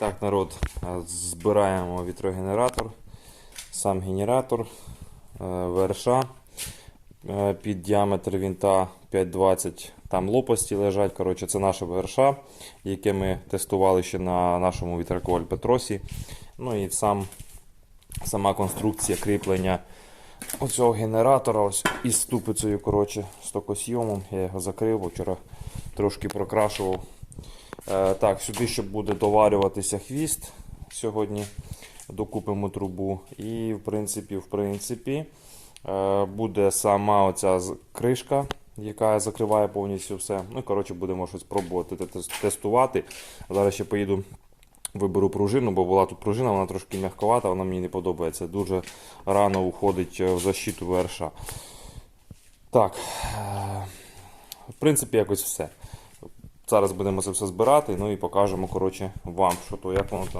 Так, народ, е, збираємо вітрогенератор, сам генератор, е, ВРШ е, під діаметр вінта 520. Там лопасті лежать. Коротше, це наше ВРШ, яке ми тестували ще на нашому вітерку Альпетросі. Ну і сам, сама конструкція кріплення оцього генератора ось із ступицею, коротше, з токосйомом. Я його закрив, вчора трошки прокрашував. Е, так, сюди ще буде доварюватися хвіст. Сьогодні докупимо трубу. І, в принципі, в принципі, е, буде сама оця кришка, яка закриває повністю все. Ну, коротше, будемо щось пробувати тестувати. Зараз ще поїду. Виберу пружину, бо була тут пружина, вона трошки м'яковата, вона мені не подобається. Дуже рано уходить е, в защиту ВРШ. Так, в принципі, якось все. Зараз будемо це все збирати, ну і покажемо коротше, вам, що то, як воно там